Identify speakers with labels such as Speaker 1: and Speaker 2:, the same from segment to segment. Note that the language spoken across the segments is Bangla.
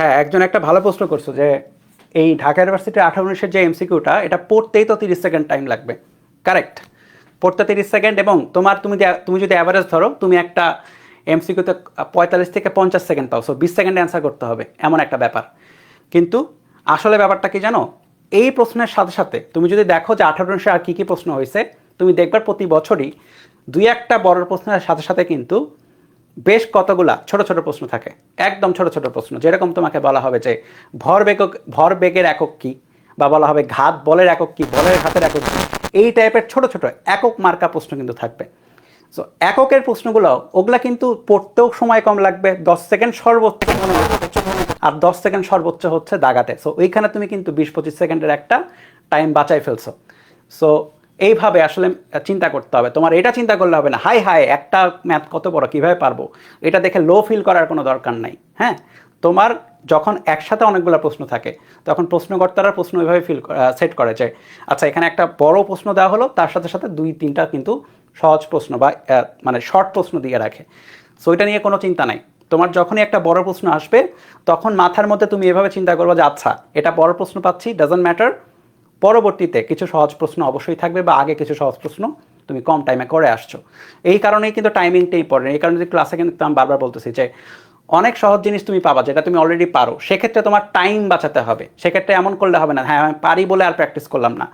Speaker 1: হ্যাঁ একজন একটা ভালো প্রশ্ন করছ যে এই ঢাকা ইউনিভার্সিটির আঠারো উনিশের যে এমসিকিউটা, এটা পড়তেই তো তিরিশ সেকেন্ড টাইম লাগবে। কারেক্ট পড়তে তিরিশ সেকেন্ড এবং তোমার তুমি তুমি যদি অ্যাভারেজ ধরো, তুমি একটা এমসিকিউতে পঁয়তাল্লিশ থেকে পঞ্চাশ সেকেন্ড পাও সো বিশ সেকেন্ডে অ্যান্সার করতে হবে, এমন একটা ব্যাপার। কিন্তু আসলে ব্যাপারটা কি জানো? এই প্রশ্নের সাথে সাথে তুমি যদি দেখো যে আঠারো উনিশে আর কী কী প্রশ্ন হয়েছে, তুমি দেখবার প্রতি বছরই দুই একটা বড় প্রশ্নের সাথে সাথে কিন্তু বেশ কতগুলা ছোট ছোট প্রশ্ন থাকে। একদম ছোট ছোট প্রশ্ন। যেরকম তোমাকে বলা হবে যে, ভর বেগ ভর বেগের একক কি? বা বলা হবে ঘাত বলের একক কি? বলের ঘাতের একক কি? এই টাইপের ছোট ছোট একক মার্কা প্রশ্ন কিন্তু থাকবে। সো এককের প্রশ্নগুলো, ওগুলা কিন্তু পড়তেও সময় কম লাগবে। দশ সেকেন্ড সর্বোচ্চ আর দশ সেকেন্ড সর্বোচ্চ হচ্ছে দাগাতে। সো ওইখানে তুমি কিন্তু বিশ পঁচিশ সেকেন্ডের একটা টাইম বাঁচাই ফেলছো। সো এইভাবে আসলে চিন্তা করতে হবে। তোমার এটা চিন্তা করলে হবে না। হাই হাই একটা ম্যাথ কত বড়, কীভাবে পারব? এটা দেখে লো ফিল করার কোনো দরকার নাই হ্যাঁ? তোমার যখন একসাথে অনেকগুলো প্রশ্ন থাকে, তখন প্রশ্নকর্তারা প্রশ্ন ওইভাবে ফিল সেট করে যে আচ্ছা এখানে একটা বড় প্রশ্ন দেওয়া হলো, তার সাথে সাথে দুই, তিনটা কিন্তু সহজ প্রশ্ন বা মানে শর্ট প্রশ্ন দিয়ে রাখে। সো এটা নিয়ে কোনো চিন্তা নাই। তোমার যখনই একটা বড় প্রশ্ন আসবে, তখন মাথার মধ্যে তুমি এভাবে চিন্তা করবে যে আচ্ছা এটা বড় প্রশ্ন পাচ্ছি ডাজন্ট ম্যাটার পরবর্তীতে কিছু সহজ প্রশ্ন অবশ্যই থাকবে বা আগে কিছু সহজ প্রশ্ন তুমি কম টাইমে করে আসছো। এই কারণেই কিন্তু টাইমিংটা ইম্পর্টেন্ট এই কারণে ক্লাসে কিন্তু আমি বারবার বলতেছি যে, অনেক সহজ জিনিস তুমি পাবা যেটা তুমি অলরেডি পারো। সেক্ষেত্রে তোমার টাইম বাঁচাতে হবে। সেক্ষেত্রে এমন করলে হবে না হ্যাঁ আমি পারি বলে আর প্র্যাকটিস করলাম না।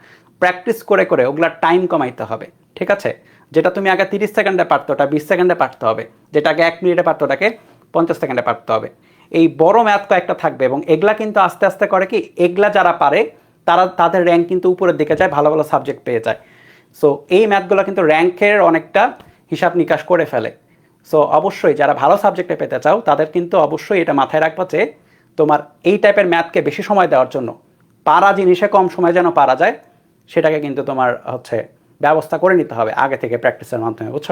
Speaker 1: প্র্যাকটিস করে করে ওগুলার টাইম কমাইতে হবে, ঠিক আছে? যেটা তুমি আগে তিরিশ সেকেন্ডে পারতো, ওটা বিশ সেকেন্ডে পারতে হবে। যেটা আগে এক মিনিটে পারতো, ওটাকে পঞ্চাশ সেকেন্ডে পারতে হবে। এই বড় ম্যাথ কয়েকটা থাকবে এবং এগুলা কিন্তু আস্তে আস্তে করে কি, এগুলা যারা পারে তারা, তাদের র্যাঙ্ক কিন্তু উপরের দিকে যায়, ভালো ভালো সাবজেক্ট পেয়ে যায়। সো এই ম্যাথগুলো কিন্তু র্যাঙ্কের অনেকটা হিসাব নিকাশ করে ফেলে। সো অবশ্যই যারা ভালো সাবজেক্টে পেতে চাও, তাদের কিন্তু অবশ্যই এটা মাথায় রাখবা যে তোমার এই টাইপের ম্যাথকে বেশি সময় দেওয়ার জন্য, পারা জিনিসে কম সময় যেন পারা যায়, সেটাকে কিন্তু তোমার হচ্ছে ব্যবস্থা করে নিতে হবে, আগে থেকে প্র্যাকটিসের মাধ্যমে, বুঝছ?